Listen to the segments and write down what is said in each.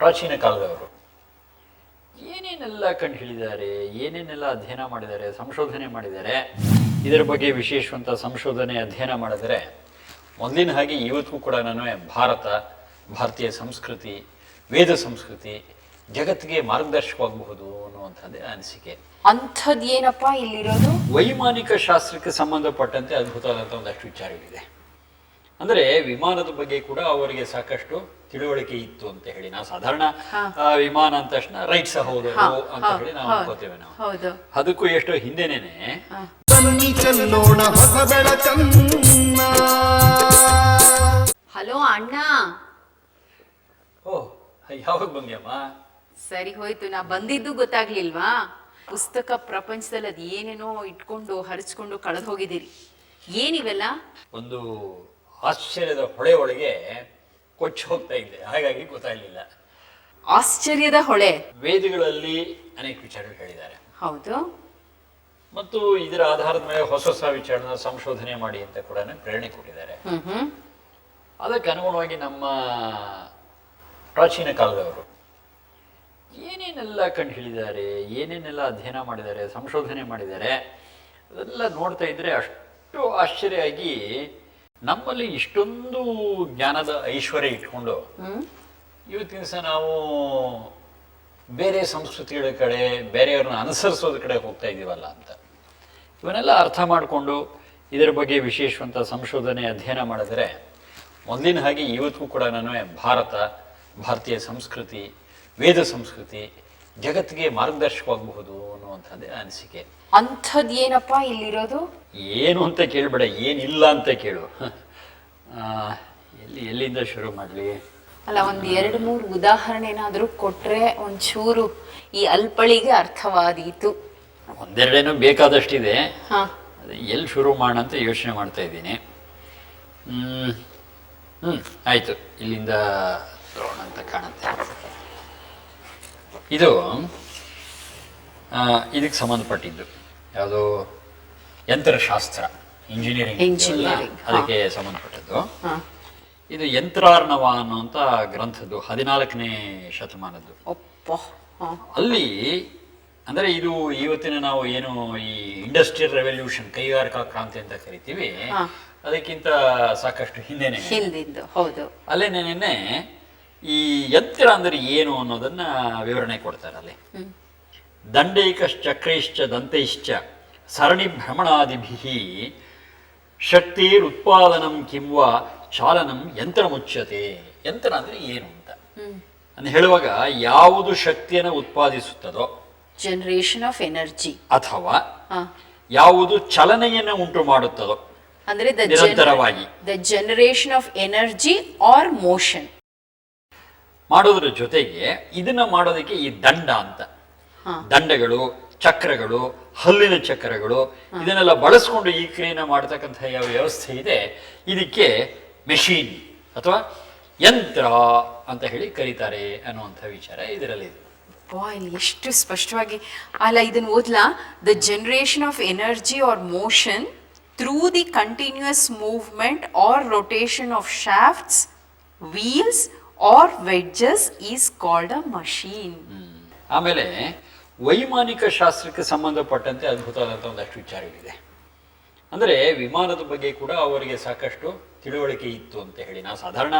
ಪ್ರಾಚೀನ ಕಾಲದವರು. ಏನೇನೆಲ್ಲ ಕಂಡು ಹಿಡಿದ್ದಾರೆ ಏನೇನೆಲ್ಲ ಅಧ್ಯಯನ ಮಾಡಿದ್ದಾರೆ ಸಂಶೋಧನೆ ಮಾಡಿದ್ದಾರೆ ಇದರ ಬಗ್ಗೆ ವಿಶೇಷವಂತ ಸಂಶೋಧನೆ ಅಧ್ಯಯನ ಮಾಡಿದರೆ ಮೊದಲಿನ ಹಾಗೆ ಇವತ್ತಿಗೂ ಕೂಡ ನಾನು ಭಾರತ ಭಾರತೀಯ ಸಂಸ್ಕೃತಿ ವೇದ ಸಂಸ್ಕೃತಿ ಜಗತ್ತಿಗೆ ಮಾರ್ಗದರ್ಶಕವಾಗಬಹುದು ಅನ್ನುವಂಥದ್ದೇ ಅನಿಸಿಕೆ. ಅಂಥದ್ದು ಏನಪ್ಪ ಇಲ್ಲಿರೋದು? ವೈಮಾನಿಕ ಶಾಸ್ತ್ರಕ್ಕೆ ಸಂಬಂಧಪಟ್ಟಂತೆ ಅದ್ಭುತವಾದಂಥ ಒಂದಷ್ಟು ವಿಚಾರಗಳಿದೆ. ಅಂದರೆ ವಿಮಾನದ ಬಗ್ಗೆ ಕೂಡ ಅವರಿಗೆ ಸಾಕಷ್ಟು ತಿಳುವಳಿಕೆ ಇತ್ತು ಅಂತ ಹೇಳಿ ನಾವು ಸಾಧಾರಣ ವಿಮಾನ ಅಂತ ತಕ್ಷಣ ರೈಟ್ ಹೋಗೋದು ಅಂತ ಹೇಳಿ ನಾವು ಅನ್ಕೋತೇವೆ ನಾವು. ಹೌದು. ಅದಕ್ಕೂ ಎಷ್ಟೋ ಹಿಂದೆನೇನೆ ಹಲೋ ಅಣ್ಣ. ಓ ಯಾವಾಗ ಬಂದ್ಯಮ್ಮ ಸರಿ ಹೋಯ್ತು ನಾ ಬಂದಿದ್ದು ಗೊತ್ತಾಗ್ಲಿಲ್ವಾ? ಪುಸ್ತಕ ಪ್ರಪಂಚದಲ್ಲಿ ಅದು ಏನೇನೋ ಇಟ್ಕೊಂಡು ಹರಿಸ್ಕೊಂಡು ಕಳೆದು ಹೋಗಿದ್ದೀರಿ. ಏನಿವೆಲ್ಲ ಒಂದು ಆಶ್ಚರ್ಯದ ಹೊಳೆ ಒಳಗೆ ಕೊಚ್ಚಿ ಹೋಗ್ತಾ ಇದೆ. ಹಾಗಾಗಿ ಗೊತ್ತಾಗಲಿಲ್ಲ. ಆಶ್ಚರ್ಯದ ಹೊಳೆ. ವೇದಗಳಲ್ಲಿ ಅನೇಕ ವಿಚಾರಗಳು ಹೇಳಿದ್ದಾರೆ. ಹೌದು. ಮತ್ತು ಇದರ ಆಧಾರದ ಮೇಲೆ ಹೊಸ ಹೊಸ ವಿಚಾರನ ಸಂಶೋಧನೆ ಮಾಡಿ ಅಂತ ಕೂಡ ಪ್ರೇರಣೆ ಕೊಟ್ಟಿದ್ದಾರೆ. ಅದಕ್ಕೆ ಅನುಗುಣವಾಗಿ ನಮ್ಮ ಪ್ರಾಚೀನ ಕಾಲದವರು ಏನೇನೆಲ್ಲ ಕಂಡು ಹಿಡಿದ್ದಾರೆ ಏನೇನೆಲ್ಲ ಅಧ್ಯಯನ ಮಾಡಿದ್ದಾರೆ ಸಂಶೋಧನೆ ಮಾಡಿದ್ದಾರೆ ಅದೆಲ್ಲ ನೋಡ್ತಾ ಇದ್ರೆ ಅಷ್ಟು ಆಶ್ಚರ್ಯ ಆಗಿ ನಮ್ಮಲ್ಲಿ ಇಷ್ಟೊಂದು ಜ್ಞಾನದ ಐಶ್ವರ್ಯ ಇಟ್ಕೊಂಡು ಇವತ್ತಿನ ಸಹ ನಾವು ಬೇರೆ ಸಂಸ್ಕೃತಿಗಳ ಕಡೆ ಬೇರೆಯವ್ರನ್ನ ಅನುಸರಿಸೋದ್ರ ಕಡೆ ಹೋಗ್ತಾ ಇದ್ದೀವಲ್ಲ ಅಂತ. ಇವನ್ನೆಲ್ಲ ಅರ್ಥ ಮಾಡಿಕೊಂಡು ಇದರ ಬಗ್ಗೆ ವಿಶೇಷವಂತ ಸಂಶೋಧನೆ ಅಧ್ಯಯನ ಮಾಡಿದರೆ ಮೊದಲಿನ ಹಾಗೆ ಇವತ್ತಿಗೂ ಕೂಡ ನಾನು ಭಾರತ ಭಾರತೀಯ ಸಂಸ್ಕೃತಿ ವೇದ ಸಂಸ್ಕೃತಿ ಜಗತ್ತಿಗೆ ಮಾರ್ಗದರ್ಶಕವಾಗಬಹುದು ಅನ್ನುವಂಥದ್ದೇ ಅನಿಸಿಕೆ. ಅಂಥದ್ದು ಏನಪ್ಪ ಇಲ್ಲಿರೋದು? ಏನು ಅಂತ ಕೇಳಬೇಡ ಏನಿಲ್ಲ ಅಂತ ಕೇಳು. ಎಲ್ಲಿ ಎಲ್ಲಿಂದ ಶುರು ಮಾಡಲಿ? ಅಲ್ಲ ಒಂದು ಎರಡು ಮೂರು ಉದಾಹರಣೆ ಏನಾದರೂ ಕೊಟ್ಟರೆ ಒಂಚೂರು ಈ ಅಲ್ಪಳಿಗೆ ಅರ್ಥವಾದೀತು. ಒಂದೆರಡೇನೋ ಬೇಕಾದಷ್ಟಿದೆ. ಎಲ್ಲಿ ಶುರು ಮಾಡೋಣ ಅಂತ ಯೋಚನೆ ಮಾಡ್ತಾ ಇದ್ದೀನಿ. ಹ್ಞೂ ಆಯಿತು. ಇಲ್ಲಿಂದ ತಗೋಣ ಅಂತ ಕಾಣುತ್ತೆ. ಇದು ಇದಕ್ಕೆ ಸಂಬಂಧಪಟ್ಟಿದ್ದು. ಯಾವುದು? ಯಂತ್ರಶಾಸ್ತ್ರ ಇಂಜಿನಿಯರಿಂಗ್ ಅದಕ್ಕೆ ಸಂಬಂಧಪಟ್ಟದ್ದು. ಇದು ಯಂತ್ರಾರ್ಣವ ಅನ್ನುವಂಥ ಗ್ರಂಥದ್ದು ಹದಿನಾಲ್ಕನೇ ಶತಮಾನದ್ದು. ಅಲ್ಲಿ ಅಂದರೆ ಇದು ಇವತ್ತಿನ ನಾವು ಏನು ಈ ಇಂಡಸ್ಟ್ರಿಯಲ್ ರೆವಲ್ಯೂಷನ್ ಕೈಗಾರಿಕಾ ಕ್ರಾಂತಿ ಅಂತ ಕರಿತೀವಿ ಅದಕ್ಕಿಂತ ಸಾಕಷ್ಟು ಹಿಂದೆನೆ. ಹೌದು. ಅಲ್ಲೇ ಅಲ್ಲೇನೇನೆ ಈ ಯಂತ್ರ ಅಂದರೆ ಏನು ಅನ್ನೋದನ್ನ ವಿವರಣೆ ಕೊಡ್ತಾರೆ ಅಲ್ಲಿ. ದಂಡೈಕಶ್ಚಕ್ರೈಶ್ಚ ದಂತೈಶ್ಚ ಸರಣಿ ಭ್ರಮಣಾದಿಭಿ ಶಕ್ತಿರುತ್ಪಾದನಂ ಕಿಂವ ಚಾಲನಂ ಯಂತ್ರ ಮುಚ್ಚತೆ ಯಂತ್ರ ಅಂದರೆ ಏನು ಅಂತ. ಅಂದ್ರೆ ಅಂತ ಹೇಳುವಾಗ ಯಾವುದು ಶಕ್ತಿಯನ್ನು ಉತ್ಪಾದಿಸುತ್ತದೋ ಜನರೇಷನ್ ಆಫ್ ಎನರ್ಜಿ ಅಥವಾ ಯಾವುದು ಚಲನೆಯನ್ನು ಉಂಟು ಮಾಡುತ್ತದೋ ಅಂದ್ರೆ. The generation of energy or motion ಮಾಡೋದ್ರ ಜೊತೆಗೆ ಇದನ್ನ ಮಾಡೋದಕ್ಕೆ ಈ ದಂಡ ಅಂತ. ದಂಡಗಳು ಚಕ್ರಗಳು ಹಲ್ಲಿನ ಚಕ್ರಗಳು ಇದನ್ನೆಲ್ಲ ಬಳಸ್ಕೊಂಡು ಈ ಕ್ರಿಯೆನ ಮಾಡತಕ್ಕಂತಹ ಯಾವ ವ್ಯವಸ್ಥೆ ಇದೆ ಇದಕ್ಕೆ ಮೆಷಿನ್ ಅಥವಾ ಯಂತ್ರ ಅಂತ ಹೇಳಿ ಕರೀತಾರೆ ಅನ್ನುವಂಥ ವಿಚಾರ ಇದರಲ್ಲಿ ಇಲ್ಲಿ ಎಷ್ಟು ಸ್ಪಷ್ಟವಾಗಿ ಅಲ್ಲ ಇದನ್ನ ಓದ್ಲಾ the generation of energy or motion through the continuous movement or rotation of shafts wheels or wedges is called a machine ಆಮೇಲೆ ವೈಮಾನಿಕ ಶಾಸ್ತ್ರಕ್ಕೆ ಸಂಬಂಧಪಟ್ಟಂತೆ ಅದ್ಭುತವಾದಂಥ ಒಂದಷ್ಟು ವಿಚಾರಗಳಿದೆ. ಅಂದರೆ ವಿಮಾನದ ಬಗ್ಗೆ ಕೂಡ ಅವರಿಗೆ ಸಾಕಷ್ಟು ತಿಳುವಳಿಕೆ ಇತ್ತು ಅಂತ ಹೇಳಿ. ನಾವು ಸಾಧಾರಣ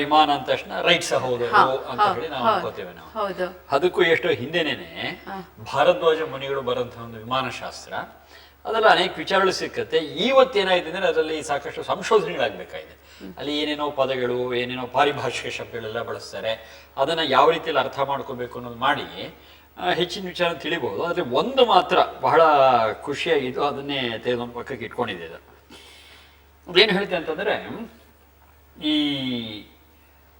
ವಿಮಾನ ಅಂದ ತಕ್ಷಣ ರೈಟ್ ಹೌದು ಅಂತ ಹೇಳಿ ನಾವು ಅನ್ಕೋತೇವೆ ನಾವು. ಅದಕ್ಕೂ ಎಷ್ಟೋ ಹಿಂದೆನೇನೆ ಭಾರದ್ವಾಜ ಮುನಿಗಳು ಬರೋಂಥ ಒಂದು ವಿಮಾನಶಾಸ್ತ್ರ ಅದೆಲ್ಲ ಅನೇಕ ವಿಚಾರಗಳು ಸಿಕ್ಕತ್ತೆ. ಇವತ್ತೇನಾಗಿದೆ ಅಂದ್ರೆ ಅದರಲ್ಲಿ ಸಾಕಷ್ಟು ಸಂಶೋಧನೆಗಳಾಗಬೇಕಾಗಿದೆ. ಅಲ್ಲಿ ಏನೇನೋ ಪದಗಳು ಏನೇನೋ ಪಾರಿಭಾಷಿಕ ಶಬ್ದಗಳೆಲ್ಲ ಬಳಸ್ತಾರೆ. ಅದನ್ನ ಯಾವ ರೀತಿಯಲ್ಲಿ ಅರ್ಥ ಮಾಡ್ಕೋಬೇಕು ಅನ್ನೋದು ಮಾಡಿ ಹೆಚ್ಚಿನ ವಿಚಾರ ತಿಳಿಬೋದು. ಆದರೆ ಒಂದು ಮಾತ್ರ ಬಹಳ ಖುಷಿಯಾಗಿದ್ದು ಅದನ್ನೇ ತೆಗೆದೊಂದು ಪಕ್ಕಕ್ಕೆ ಇಟ್ಕೊಂಡಿದ್ದೆ ಅದು ಏನು ಹೇಳ್ತೆ ಅಂತಂದರೆ ಈ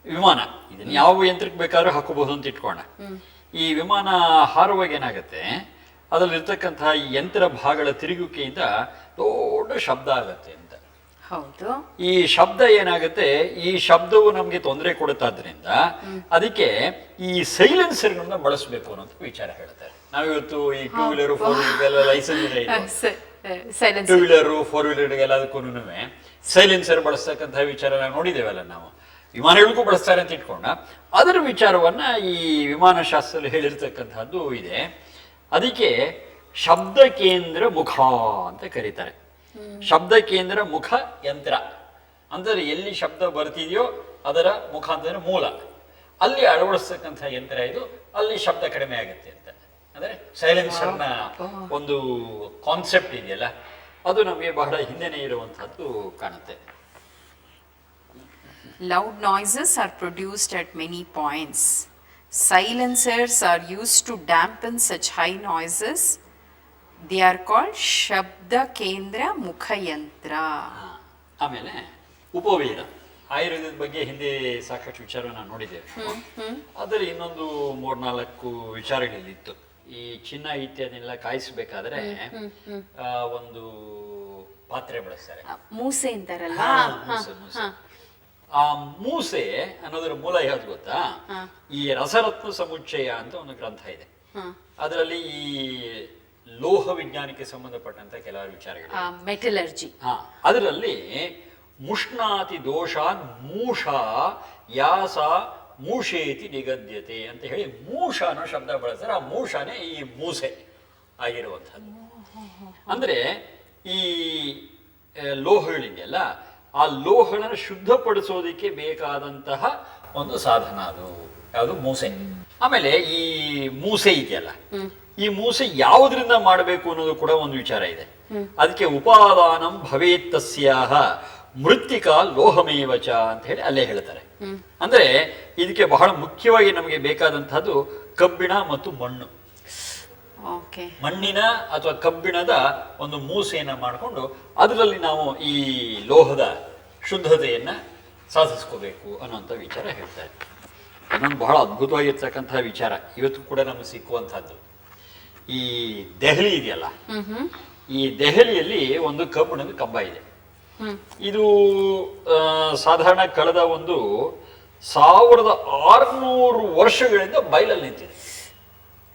ವಿಮಾನ ಇದನ್ನು ಯಾವ ಯಂತ್ರಕ್ಕೆ ಬೇಕಾದ್ರೂ ಹಾಕೋಬಹುದು ಅಂತ ಇಟ್ಕೋಣ ಈ ವಿಮಾನ ಹಾರುವಾಗ ಏನಾಗುತ್ತೆ ಅದರಲ್ಲಿ ಇರ್ತಕ್ಕಂತಹ ಈ ಯಂತ್ರ ಭಾಗಗಳ ತಿರುಗುವಿಕೆಯಿಂದ ದೊಡ್ಡ ಶಬ್ದ ಆಗತ್ತೆ ಅಂತ. ಹೌದು. ಈ ಶಬ್ದ ಏನಾಗುತ್ತೆ? ಈ ಶಬ್ದವು ನಮಗೆ ತೊಂದರೆ ಕೊಡುತ್ತಾದ್ರಿಂದ ಅದಕ್ಕೆ ಈ ಸೈಲೆನ್ಸರ್ಗಳನ್ನ ಬಳಸಬೇಕು ಅನ್ನೋ ವಿಚಾರ ಹೇಳ್ತಾರೆ. ನಾವಿವತ್ತು ಈ two wheeler four wheeler license ಇದೆ ಟೂ ವೀಲರು ಫೋರ್ ವೀಲರ್ ಎಲ್ಲದಕ್ಕೂ ಸೈಲೆನ್ಸರ್ ಬಳಸ್ತಕ್ಕಂಥ ವಿಚಾರ ನಾವು ನೋಡಿದ್ದೇವಲ್ಲ ನಾವು. ವಿಮಾನಗಳಿಗೂ ಬಳಸ್ತಾರೆ ಅಂತ ಇಟ್ಕೊಂಡ. ಅದರ ವಿಚಾರವನ್ನ ಈ ವಿಮಾನ ಶಾಸ್ತ್ರದಲ್ಲಿ ಹೇಳಿರ್ತಕ್ಕಂಥದ್ದು ಇದೆ. ಅದಕ್ಕೆ ಶಬ್ದ ಕೇಂದ್ರ ಮುಖ ಅಂತ ಕರೀತಾರೆ. ಶಬ್ದ ಕೇಂದ್ರ ಮುಖ ಯಂತ್ರ. ಅಂದರೆ ಎಲ್ಲಿ ಶಬ್ದ ಬರ್ತಿದೆಯೋ ಅದರ ಮುಖ ಅಂತಂದ್ರೆ ಮೂಲ. ಅಲ್ಲಿ ಅಳವಡಿಸ್ತಕ್ಕಂಥ ಯಂತ್ರ ಇದು ಅಲ್ಲಿ ಶಬ್ದ ಕಡಿಮೆ ಆಗುತ್ತೆ ಅಂತ. ಅಂದ್ರೆ ಸೈಲೆನ್ಸರ್ನ ಒಂದು ಕಾನ್ಸೆಪ್ಟ್ ಇದೆಯಲ್ಲ ಅದು ನಮಗೆ ಬಹಳ ಹಿಂದೆನೇ ಇರುವಂತಹದ್ದು ಕಾಣುತ್ತೆ. Loud noises are produced at many points. Silencers are used to dampen such high noises. They are called Shabda Kendra Mukhayantra. ಆಮೇಲೆ ಉಪವೇದ. ಆಯುರ್ವೇದದ ಬಗ್ಗೆ ಹಿಂದೆ ಸಾಕಷ್ಟು ವಿಚಾರವನ್ನು ನೋಡಿದ್ದೇವೆ. ಅದರಲ್ಲಿ ಇನ್ನೊಂದು ಮೂರ್ನಾಲ್ಕು ವಿಚಾರಗಳಿತ್ತು ಈ ಚಿನ್ನ ಇತ್ಯಾದಿನೆಲ್ಲ ಕಾಯಿಸಬೇಕಾದ್ರೆ ಒಂದು ಪಾತ್ರೆ ಬಳಸ್ತಾರೆ. ಮೂಸೆ ಅಂತಾರಲ್ಲ. ಆ ಮೂಸೆ ಅನ್ನೋದರ ಮೂಲ ಯಾವ್ದು ಗೊತ್ತಾ? ಈ ರಸರತ್ನ ಸಮುಚ್ಚಯ ಅಂತ ಒಂದು ಗ್ರಂಥ ಇದೆ. ಅದರಲ್ಲಿ ಈ ಲೋಹ ವಿಜ್ಞಾನಕ್ಕೆ ಸಂಬಂಧಪಟ್ಟಂತ ಕೆಲವು ವಿಚಾರಗಳು ಮೆಟಲರ್ಜಿ. ಹಾ ಅದರಲ್ಲಿ ಮುಷ್ಣಾತಿ ದೋಷ ಮೂಷ ಯಾಸ ಮೂಷೇತಿ ನಿಗದ್ಯತೆ ಅಂತ ಹೇಳಿ ಮೂಷ ಅನ್ನೋ ಶಬ್ದ ಬಳಸ್ತಾರೆ. ಆ ಮೂಷನೇ ಈ ಮೂಸೆ ಆಗಿರುವಂಥದ್ದು. ಅಂದ್ರೆ ಈ ಲೋಹಗಳಿದೆಯಲ್ಲ ಆ ಲೋಹನ ಶುದ್ಧಪಡಿಸೋದಕ್ಕೆ ಬೇಕಾದಂತಹ ಒಂದು ಸಾಧನ ಅದು. ಯಾವುದು? ಮೂಸೆ. ಆಮೇಲೆ ಈ ಮೂಸೆ ಇದೆಯಲ್ಲ ಈ ಮೂಸೆ ಯಾವುದರಿಂದ ಮಾಡಬೇಕು ಅನ್ನೋದು ಕೂಡ ಒಂದು ವಿಚಾರ ಇದೆ. ಅದಕ್ಕೆ ಉಪಾದಾನಂ ಭವೇತ್ ತಸ್ಯಾಹ ಮೃತ್ತಿಕಾ ಲೋಹಮೇವಚ ಅಂತ ಹೇಳಿ ಅಲ್ಲೇ ಹೇಳ್ತಾರೆ. ಅಂದ್ರೆ ಇದಕ್ಕೆ ಬಹಳ ಮುಖ್ಯವಾಗಿ ನಮಗೆ ಬೇಕಾದಂತಹದ್ದು ಕಬ್ಬಿಣ ಮತ್ತು ಮಣ್ಣು. ಮಣ್ಣಿನ ಅಥವಾ ಕಬ್ಬಿಣದ ಒಂದು ಮೂಸೆಯನ್ನು ಮಾಡಿಕೊಂಡು ಅದರಲ್ಲಿ ನಾವು ಈ ಲೋಹದ ಶುದ್ಧತೆಯನ್ನ ಸಾಧಿಸ್ಕೋಬೇಕು ಅನ್ನುವಂಥ ವಿಚಾರ ಹೇಳ್ತಾರೆ ಇನ್ನೊಂದು ಬಹಳ ಅದ್ಭುತವಾಗಿರ್ತಕ್ಕಂತಹ ವಿಚಾರ. ಇವತ್ತು ಕೂಡ ನಮಗೆ ಸಿಕ್ಕುವಂಥದ್ದು. ಈ ದೆಹಲಿ ಇದೆಯಲ್ಲ? ಈ ದೆಹಲಿಯಲ್ಲಿ ಒಂದು ಕಬ್ಬಿಣದ ಕಂಬ ಇದೆ. ಇದು ಸಾಧಾರಣ ಕಳೆದ ಒಂದು ಸಾವಿರದ ಆರುನೂರು ವರ್ಷಗಳಿಂದ ಬಯಲಲ್ಲಿ ನಿಂತಿದೆ.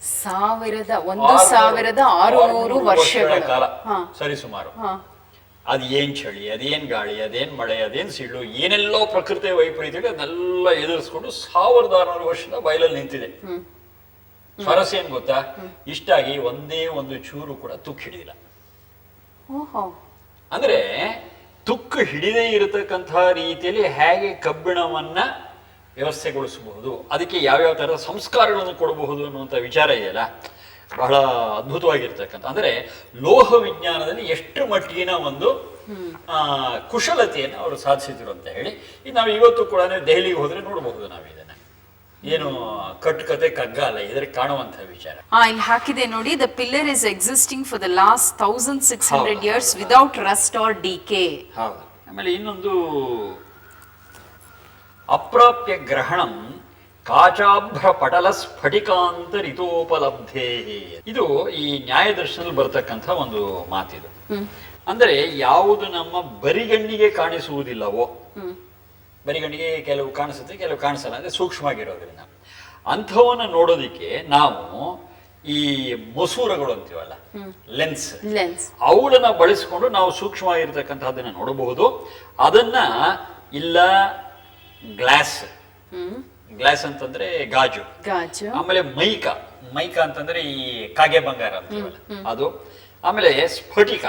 ಸಾವಿರದ ಒಂದು ಸಾವಿರದ ಆರುನೂರು ವರ್ಷಗಳ ಕಾಲ. ಸರಿ ಸುಮಾರು. ಅದು ಅದ್ ಏನ್ ಚಳಿ ಅದೇನ್ ಗಾಳಿ ಅದೇನ್ ಮಳೆ ಅದೇನ್ ಸಿಳ್ಳು ಏನೆಲ್ಲೋ ಪ್ರಕೃತಿ ವೈಪರೀತ್ಯಗಳು ಅದನ್ನೆಲ್ಲ ಎದುರಿಸ್ಕೊಂಡು ಸಾವಿರದ ಆರುನೂರು ವರ್ಷದ ಬಯಲಲ್ಲಿ ನಿಂತಿದೆ. ಸ್ವಾರಸ್ಯ ಏನ್ ಗೊತ್ತಾ? ಇಷ್ಟಾಗಿ ಒಂದೇ ಒಂದು ಚೂರು ಕೂಡ ತುಕ್ಕು ಹಿಡಿದಿಲ್ಲ. ಅಂದ್ರೆ ತುಕ್ಕು ಹಿಡಿದೇ ಇರತಕ್ಕಂತಹ ರೀತಿಯಲ್ಲಿ ಹೇಗೆ ಕಬ್ಬಿಣವನ್ನ ವ್ಯವಸ್ಥೆಗೊಳಿಸಬಹುದು. ಅದಕ್ಕೆ ಯಾವ್ಯಾವ ಥರದ ಸಂಸ್ಕಾರಗಳನ್ನು ಕೊಡಬಹುದು ಅನ್ನುವಂಥ ವಿಚಾರ ಇದೆಯಲ್ಲ ಬಹಳ ಅದ್ಭುತವಾಗಿರ್ತಕ್ಕಂಥ ಅಂದ್ರೆ ಲೋಹ ವಿಜ್ಞಾನದಲ್ಲಿ ಎಷ್ಟು ಮಟ್ಟಿಗಿನ ಒಂದು ಆ, ಕುಶಲತೆಯನ್ನು ಅವರು ಸಾಧಿಸಿದ್ರು ಅಂತ ಹೇಳಿ ಇದು ನಾವು ಇವತ್ತು ಕೂಡ ದೆಹಲಿಗೆ ಹೋದರೆ ನೋಡಬಹುದು ನಾವು ಇದನ್ನು. ಏನು ಕಟ್ಟುಕತೆ ಕಗ್ಗ ಅಲ್ಲ ಇದ್ರೆ ಕಾಣುವಂತಹ ವಿಚಾರ. ಆ ಇಲ್ಲಿ ಹಾಕಿದೆ ನೋಡಿ the pillar is existing for the last thousand six hundred years without rust or decay ಹೌದು. ಆಮೇಲೆ ಇನ್ನೊಂದು ಅಪ್ರಾಪ್ಯ ಗ್ರಹಣಂ ಕಾಚಾಭ್ರ ಪಟಲ ಸ್ಫಟಿಕಾಂತರಿತೋಪಲಬ್ಧೇ ಇದು ಈ ನ್ಯಾಯ ದರ್ಶನದಲ್ಲಿ ಬರ್ತಕ್ಕಂಥ ಒಂದು ಮಾತಿದು. ಅಂದರೆ ಯಾವುದು ನಮ್ಮ ಬರಿಗಣ್ಣಿಗೆ ಕಾಣಿಸುವುದಿಲ್ಲವೋ ಬರಿಗಣ್ಣಿಗೆ ಕೆಲವು ಕಾಣಿಸುತ್ತೆ ಕೆಲವು ಕಾಣಿಸಲ್ಲ ಅಂದ್ರೆ ಸೂಕ್ಷ್ಮವಾಗಿರೋದ್ರಿಂದ. ಅಂಥವನ್ನು ನೋಡೋದಿಕ್ಕೆ ನಾವು ಈ ಮಸೂರಗಳು ಅಂತೀವಲ್ಲ ಲೆನ್ಸ್. ಲೆನ್ಸ್. ಅವುಗಳನ್ನ ಬಳಸಿಕೊಂಡು ನಾವು ಸೂಕ್ಷ್ಮವಾಗಿರ್ತಕ್ಕಂಥದ್ದನ್ನ ನೋಡಬಹುದು. ಅದನ್ನ ಇಲ್ಲ ಗ್ಲಾಸ್. ಗ್ಲಾಸ್ ಅಂತಂದ್ರೆ ಗಾಜು. ಗಾಜು. ಆಮೇಲೆ ಮೈಕ. ಮೈಕ ಅಂತಂದ್ರೆ ಈ ಕಾಗೆ ಬಂಗಾರ ಅಂತ ಅದು. ಆಮೇಲೆ ಸ್ಫಟಿಕ.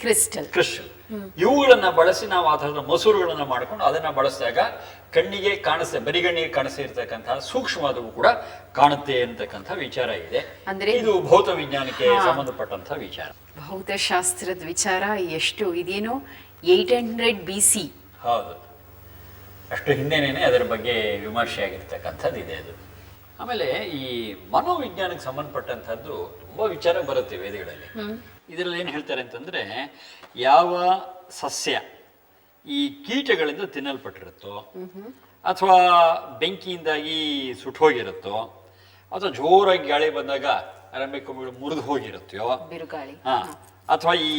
ಕ್ರಿಸ್ಟಲ್. ಕ್ರಿಸ್ಟಲ್. ಇವುಗಳನ್ನ ಬಳಸಿ ನಾವು ಆ ಥರದ ಮಸೂರುಗಳನ್ನ ಮಾಡ್ಕೊಂಡು ಅದನ್ನ ಬಳಸಿದಾಗ ಕಣ್ಣಿಗೆ ಕಾಣಿಸ ಬರಿಗಣ್ಣಿಗೆ ಕಾಣಿಸ್ತಾ ಇರತಕ್ಕಂತಹ ಸೂಕ್ಷ್ಮವಾದವು ಕೂಡ ಕಾಣುತ್ತೆ ಅಂತಕ್ಕಂಥ ವಿಚಾರ ಇದೆ. ಅಂದ್ರೆ- ಇದು ಭೌತ ವಿಜ್ಞಾನಕ್ಕೆ ಸಂಬಂಧಪಟ್ಟಂತ ವಿಚಾರ. ಭೌತಶಾಸ್ತ್ರದ ವಿಚಾರ ಎಷ್ಟು? ಇದೇನು ಏಟ್ ಹಂಡ್ರೆಡ್ ಬಿ ಸಿ ಹೌದು. ಅಷ್ಟು ಹಿಂದೆನೇ ಅದರ ಬಗ್ಗೆ ವಿಮರ್ಶೆ ಆಗಿರ್ತಕ್ಕಂಥದ್ದು ಇದೆ ಅದು. ಆಮೇಲೆ ಈ ಮನೋವಿಜ್ಞಾನಕ್ಕೆ ಸಂಬಂಧಪಟ್ಟಂಥದ್ದು ತುಂಬಾ ವಿಚಾರ ಬರುತ್ತೆ ವೇದಗಳಲ್ಲಿ. ಇದರಲ್ಲಿ ಏನು ಹೇಳ್ತಾರೆ ಅಂತಂದ್ರೆ ಯಾವ ಸಸ್ಯ ಈ ಕೀಟಗಳಿಂದ ತಿನ್ನಲ್ಪಟ್ಟಿರುತ್ತೋ ಅಥವಾ ಬೆಂಕಿಯಿಂದಾಗಿ ಸುಟ್ಟೋಗಿರುತ್ತೋ ಅಥವಾ ಜೋರಾಗಿ ಗಾಳಿ ಬಂದಾಗ ಅರಂಬೆ ಕೊಂಬೆಗಳು ಮುರಿದು ಹೋಗಿರುತ್ತೋ ಬಿರುಗಾಳಿ. ಹಾ ಅಥವಾ ಈ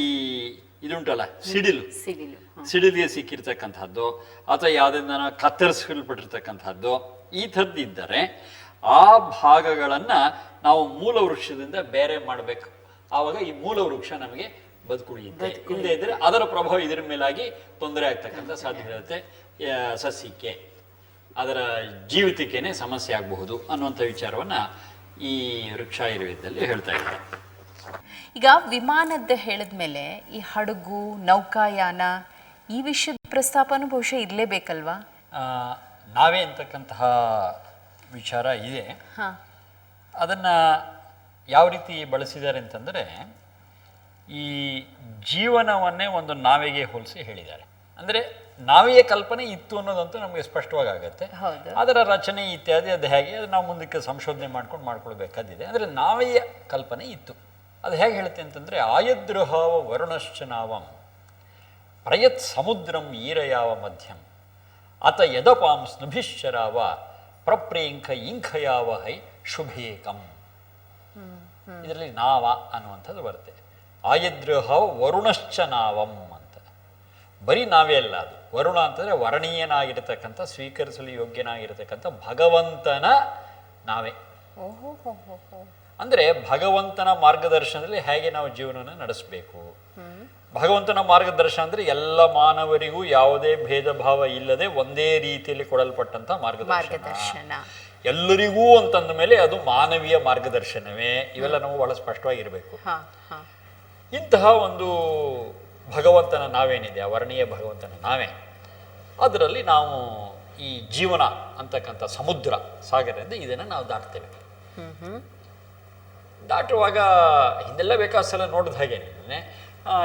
ಇದುಂಟಲ್ಲ ಸಿಡಿಲು. ಸಿಡಿಲು. ಸಿಡಿಲಿಗೆ ಸಿಕ್ಕಿರ್ತಕ್ಕಂಥದ್ದು ಅಥವಾ ಯಾವುದನ್ನ ಕತ್ತರಿಸಲ್ಪಟ್ಟಿರ್ತಕ್ಕಂಥದ್ದು ಈ ಥರದ್ದಿದ್ದರೆ ಆ ಭಾಗಗಳನ್ನ ನಾವು ಮೂಲ ವೃಕ್ಷದಿಂದ ಬೇರೆ ಮಾಡಬೇಕು. ಆವಾಗ ಈ ಮೂಲ ವೃಕ್ಷ ನಮಗೆ ಬದುಕುಳಿಯುತ್ತೆ. ಇಲ್ಲದೆ ಇದ್ರೆ ಅದರ ಪ್ರಭಾವ ಇದರ ಮೇಲಾಗಿ ತೊಂದರೆ ಆಗ್ತಕ್ಕಂಥ ಸಾಧ್ಯತೆ ಇರುತ್ತೆ. ಸಸ್ಯಕ್ಕೆ ಅದರ ಜೀವಿತಕ್ಕೇನೆ ಸಮಸ್ಯೆ ಆಗಬಹುದು ಅನ್ನುವಂಥ ವಿಚಾರವನ್ನ ಈ ವೃಕ್ಷಾಯುರ್ವೇದದಲ್ಲಿ ಹೇಳ್ತಾ ಇದ್ದಾರೆ. ಈಗ ವಿಮಾನದ ಹೇಳಿದ್ಮೇಲೆ ಈ ಹಡಗು ನೌಕಾಯಾನ ಈ ವಿಷಯದ ಪ್ರಸ್ತಾಪನೂ ಬಹುಶಃ ಇರಲೇಬೇಕಲ್ವಾ? ನಾವೇ ಅಂತಕ್ಕಂತಹ ವಿಚಾರ ಇದೆ. ಹಾ. ಅದನ್ನು ಯಾವ ರೀತಿ ಬಳಸಿದ್ದಾರೆ ಅಂತಂದರೆ ಈ ಜೀವನವನ್ನೇ ಒಂದು ನಾವೆಗೆ ಹೋಲಿಸಿ ಹೇಳಿದ್ದಾರೆ. ಅಂದರೆ ನಾವೆಯ ಕಲ್ಪನೆ ಇತ್ತು ಅನ್ನೋದಂತೂ ನಮಗೆ ಸ್ಪಷ್ಟವಾಗಿ ಆಗುತ್ತೆ. ಅದರ ರಚನೆ ಇತ್ಯಾದಿ ಅದು ಹೇಗೆ ಅದು ನಾವು ಮುಂದಕ್ಕೆ ಸಂಶೋಧನೆ ಮಾಡ್ಕೊಂಡು ಮಾಡ್ಕೊಳ್ಬೇಕಾದಿದೆ. ಅಂದರೆ ನಾವೆಯ ಕಲ್ಪನೆ ಇತ್ತು. ಅದು ಹೇಗೆ ಹೇಳುತ್ತೆ ಅಂತಂದರೆ, ಆಯದ್ರುಹಾವ ವರುಣಶ್ಚ ನಾವಂ, ಪ್ರಯತ್ ಸಮುದ್ರಂ ಈರಯಾವ ಮಧ್ಯಂ, ಅತ ಯದಪಾಂ ಸ್ನುಭಿಶ್ಚರಾವ, ಪ್ರಪ್ರೇಂಖ ಇಂಖಯಾವ ಹೈ ಶುಭೇಕಂ. ಇದರಲ್ಲಿ ನಾವ ಅನ್ನುವಂಥದ್ದು ಬರುತ್ತೆ. ಆಯದ್ರುಹಾವ ವರುಣಶ್ಚ ನಾವಂ ಅಂತ. ಬರೀ ನಾವೇ ಅಲ್ಲ ಅದು. ವರುಣ ಅಂತಂದರೆ ವರ್ಣೀಯನಾಗಿರತಕ್ಕಂಥ, ಸ್ವೀಕರಿಸಲು ಯೋಗ್ಯನಾಗಿರ್ತಕ್ಕಂಥ ಭಗವಂತನ ನಾವೇ. ಅಂದರೆ ಭಗವಂತನ ಮಾರ್ಗದರ್ಶನದಲ್ಲಿ ಹೇಗೆ ನಾವು ಜೀವನವನ್ನು ನಡೆಸಬೇಕು? ಭಗವಂತನ ಮಾರ್ಗದರ್ಶನ ಅಂದರೆ ಎಲ್ಲ ಮಾನವರಿಗೂ ಯಾವುದೇ ಭೇದ ಭಾವ ಇಲ್ಲದೆ ಒಂದೇ ರೀತಿಯಲ್ಲಿ ಕೊಡಲ್ಪಟ್ಟಂತ ಮಾರ್ಗದರ್ಶನ. ಮಾರ್ಗದರ್ಶನ. ಎಲ್ಲರಿಗೂ ಅಂತಂದ ಮೇಲೆ ಅದು ಮಾನವೀಯ ಮಾರ್ಗದರ್ಶನವೇ. ಇವೆಲ್ಲ ನಾವು ಬಹಳ ಸ್ಪಷ್ಟವಾಗಿರಬೇಕು. ಇಂತಹ ಒಂದು ಭಗವಂತನ ನಾವೇನಿದೆ ಆ ವರ್ಣೀಯ ಭಗವಂತನ ನಾವೇ. ಅದರಲ್ಲಿ ನಾವು ಈ ಜೀವನ ಅಂತಕ್ಕಂಥ ಸಮುದ್ರ ಸಾಗರದಿಂದ ಇದನ್ನು ನಾವು ದಾಟ್ತೇವೆ. ದಾಟುವಾಗ ಹಿಂದೆಲ್ಲ ಬೇಕಾದ ಸಲ ನೋಡಿದ ಹಾಗೆ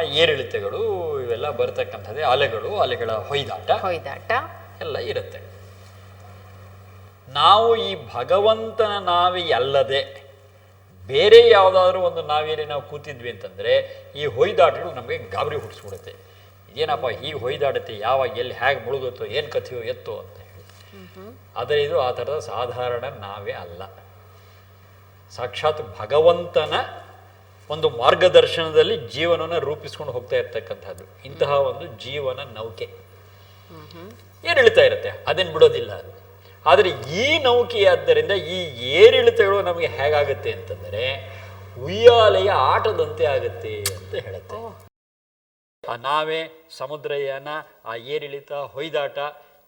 ಏರಿಳಿತಗಳು ಇವೆಲ್ಲ ಬರ್ತಕ್ಕಂಥದ್ದೇ ಅಲೆಗಳು ಅಲೆಗಳ ಹೊಯ್ದಾಟ. ಹೊಯ್ದಾಟ. ಎಲ್ಲ ಇರುತ್ತೆ. ನಾವು ಈ ಭಗವಂತನ ನಾವಿ ಅಲ್ಲದೆ ಬೇರೆ ಯಾವುದಾದ್ರೂ ಒಂದು ನಾವಿಯಲ್ಲಿ ನಾವು ಕೂತಿದ್ವಿ ಅಂತಂದರೆ ಈ ಹೊಯ್ದಾಟಗಳು ನಮಗೆ ಗಾಬರಿ ಹುಟ್ಟಿಸ್ಬಿಡುತ್ತೆ. ಇದೇನಪ್ಪ ಈ ಹೊಯ್ದಾಡುತ್ತೆ ಯಾವಾಗ ಎಲ್ಲಿ ಹೇಗೆ ಮುಳುಗುತ್ತೋ ಏನು ಕಥೆಯೋ ಎತ್ತೋ ಅಂತ ಹೇಳಿ. ಆದರೆ ಇದು ಆ ಥರದ ಸಾಧಾರಣ ನಾವೇ ಅಲ್ಲ. ಸಾಕ್ಷಾತ್ ಭಗವಂತನ ಒಂದು ಮಾರ್ಗದರ್ಶನದಲ್ಲಿ ಜೀವನವನ್ನು ರೂಪಿಸ್ಕೊಂಡು ಹೋಗ್ತಾ ಇರ್ತಕ್ಕಂಥದ್ದು. ಇಂತಹ ಒಂದು ಜೀವನ ನೌಕೆ. ಏರಿಳಿತ ಇರುತ್ತೆ? ಅದೇನು ಬಿಡೋದಿಲ್ಲ ಅದು. ಆದರೆ ಈ ನೌಕೆಯಾದ್ದರಿಂದ ಈ ಏರಿಳಿತಗಳು ನಮಗೆ ಹೇಗಾಗುತ್ತೆ ಅಂತಂದರೆ ಉಯ್ಯಾಲೆಯ ಆಟದಂತೆ ಆಗುತ್ತೆ ಅಂತ ಹೇಳುತ್ತೆ. ಆ ನಾವೇ ಸಮುದ್ರಯಾನ ಆ ಏರಿಳಿತ ಹೊಯ್ದಾಟ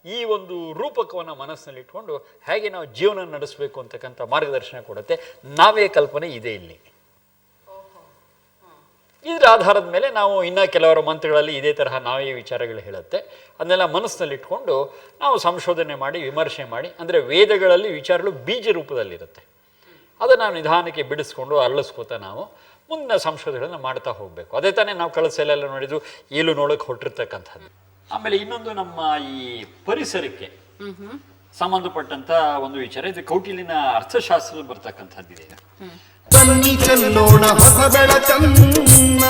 ಈ ಒಂದು ರೂಪಕವನ್ನು ಮನಸ್ಸಿನಲ್ಲಿ ಇಟ್ಕೊಂಡು ಹೇಗೆ ನಾವು ಜೀವನ ನಡೆಸಬೇಕು ಅಂತಕ್ಕಂಥ ಮಾರ್ಗದರ್ಶನ ಕೊಡುತ್ತೆ. ನಾವೇ ಕಲ್ಪನೆ ಇದೆ ಇಲ್ಲಿ. ಇದರ ಆಧಾರದ ಮೇಲೆ ನಾವು ಇನ್ನ ಕೆಲವರು ಮಂತ್ರಗಳಲ್ಲಿ ಇದೇ ತರಹ ನಾವೇ ವಿಚಾರಗಳು ಹೇಳುತ್ತೆ. ಅದನ್ನೆಲ್ಲ ಮನಸ್ಸಿನಲ್ಲಿಟ್ಕೊಂಡು ನಾವು ಸಂಶೋಧನೆ ಮಾಡಿ, ವಿಮರ್ಶೆ ಮಾಡಿ, ಅಂದರೆ ವೇದಗಳಲ್ಲಿ ವಿಚಾರಗಳು ಬೀಜ ರೂಪದಲ್ಲಿರುತ್ತೆ. ಅದನ್ನು ನಾವು ನಿಧಾನಕ್ಕೆ ಬಿಡಿಸ್ಕೊಂಡು ಅರಳಿಸ್ಕೋತಾ ನಾವು ಮುಂದಿನ ಸಂಶೋಧನೆಗಳನ್ನು ಮಾಡ್ತಾ ಹೋಗಬೇಕು. ಅದೇ ತಾನೇ ನಾವು ಕಳಿಸಲೆಲ್ಲ ನೋಡಿದ್ರು ಈಲು ನೋಡಕ್ಕೆ ಹೊರಟಿರ್ತಕ್ಕಂಥದ್ದು. ಆಮೇಲೆ ಇನ್ನೊಂದು ನಮ್ಮ ಈ ಪರಿಸರಕ್ಕೆ ಸಂಬಂಧಪಟ್ಟಂತ ಒಂದು ವಿಚಾರ. ಇದು ಕೌಟಿಲಿನ ಅರ್ಥಶಾಸ್ತ್ರ ಬರ್ತಕ್ಕಂಥದ್ದಿದೆ ಹೊಸ ಬೆಳಕನ್ನ